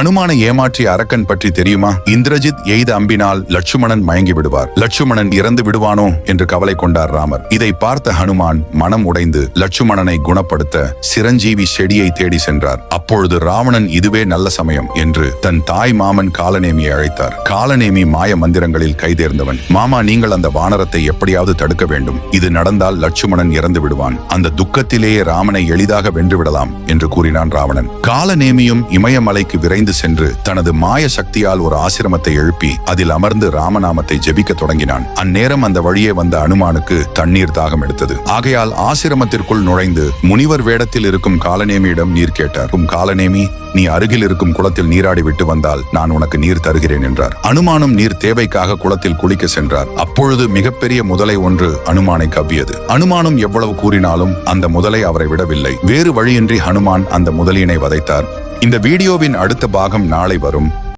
ஹனுமானை ஏமாற்றிய அரக்கன் பற்றி தெரியுமா? இந்திரஜித் எய்த அம்பினால் லட்சுமணன் மயங்கி விடுவார். லட்சுமணன் இறந்து விடுவானோ என்று கவலை கொண்டார் ராமர். இதை பார்த்த ஹனுமான் மனம் உடைந்து லட்சுமணனை குணப்படுத்த சிரஞ்சீவி செடியை தேடி சென்றார். அப்பொழுது ராவணன் இதுவே நல்ல சமயம் என்று தன் தாய் மாமன் காலநேமியை அழைத்தார். காலநேமி மாய மந்திரங்களில் கைதேர்ந்தவன். மாமா நீங்கள் அந்த வானரத்தை எப்படியாவது தடுக்க வேண்டும். இது நடந்தால் லட்சுமணன் இறந்து விடுவான். அந்த துக்கத்திலேயே ராமனை எளிதாக வென்றுவிடலாம் என்று கூறினான் ராவணன். காலநேமியும் இமயமலைக்கு விரைந்து சென்று தனது மாய சக்தியால் ஒரு ஆசிரமத்தை எழுப்பி அதில் அமர்ந்து ராமநாமத்தை ஜெபிக்க தொடங்கினான். அந்நேரம் அந்த வழியே வந்த அனுமானுக்கு தண்ணீர் தாகம் எடுத்தது. ஆகையால் ஆசிரமத்திற்குள் நுழைந்து முனிவர் வேடத்தில் இருக்கும் காலநேமியிடம் நீர் கேட்டார். உம் காலநேமி நீ அருகில் இருக்கும் குளத்தில் நீராடி விட்டு வந்தால் நான் உனக்கு நீர் தருகிறேன் என்றார். அனுமானும் நீர் தேவைக்காக குளத்தில் குளிக்க சென்றார். அப்பொழுது மிகப்பெரிய முதலை ஒன்று அனுமானை கவ்வியது. அனுமானும் எவ்வளவு கூறினாலும் அந்த முதலை அவரை விடவில்லை. வேறு வழியின்றி ஹனுமான் அந்த முதலியினை வதைத்தார். இந்த வீடியோவின் அடுத்த பாகம் நாளை வரும்.